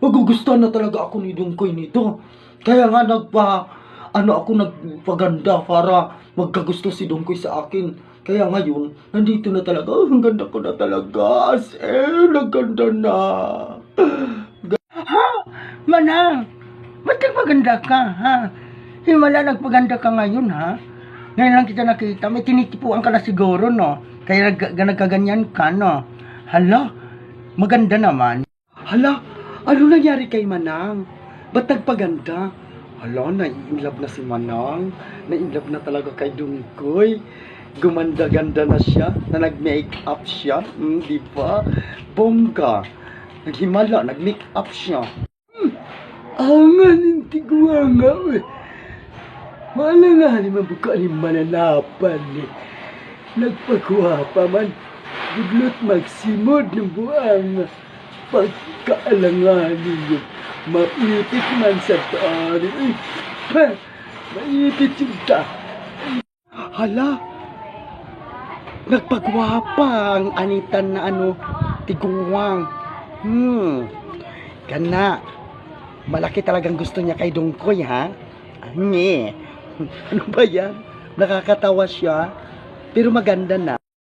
Magugustuhan na talaga ako ni Dungkoy nito. Kaya nga nagpa, ano ako nagpaganda para magkagusto si Dungkoy sa akin. Kaya ngayon, nandito na talaga. Oh, ang ganda ko na talaga. As in, ang ganda na. Manang, ba't nagpaganda ka, ha? Himala nagpaganda ka ngayon, ha? Ngayon lang kita nakita, may tinitipuan ka na siguro, no? Kaya nag nagkaganyan ka, no? Hala, maganda naman. Hala, ano nangyari kay Manang? Ba't nagpaganda? Hala, nai-inlove na si Manang. Na-inlove na talaga kay Dungkoy. Gumanda-ganda na siya, na nag-make up siya. Hmm, di ba? Bongga. Naghimala, nag-make up siya. Angan, hindi ko nga eh. Maala nga ni mabuka ni mananapan ni. Nagpagkuha pa man. Budlot magsimod ng buang pagkaalangan ninyo. Maipit man sa taari. Ay, ha, maipit yung ta. Hala, nagpagwapa ang anitan na ano, tiguwang. Hmm, kana. Malaki talagang gusto niya kay Dungkoy, ha? Ani. Ano ba yan? Nakakatawa siya. Pero maganda na.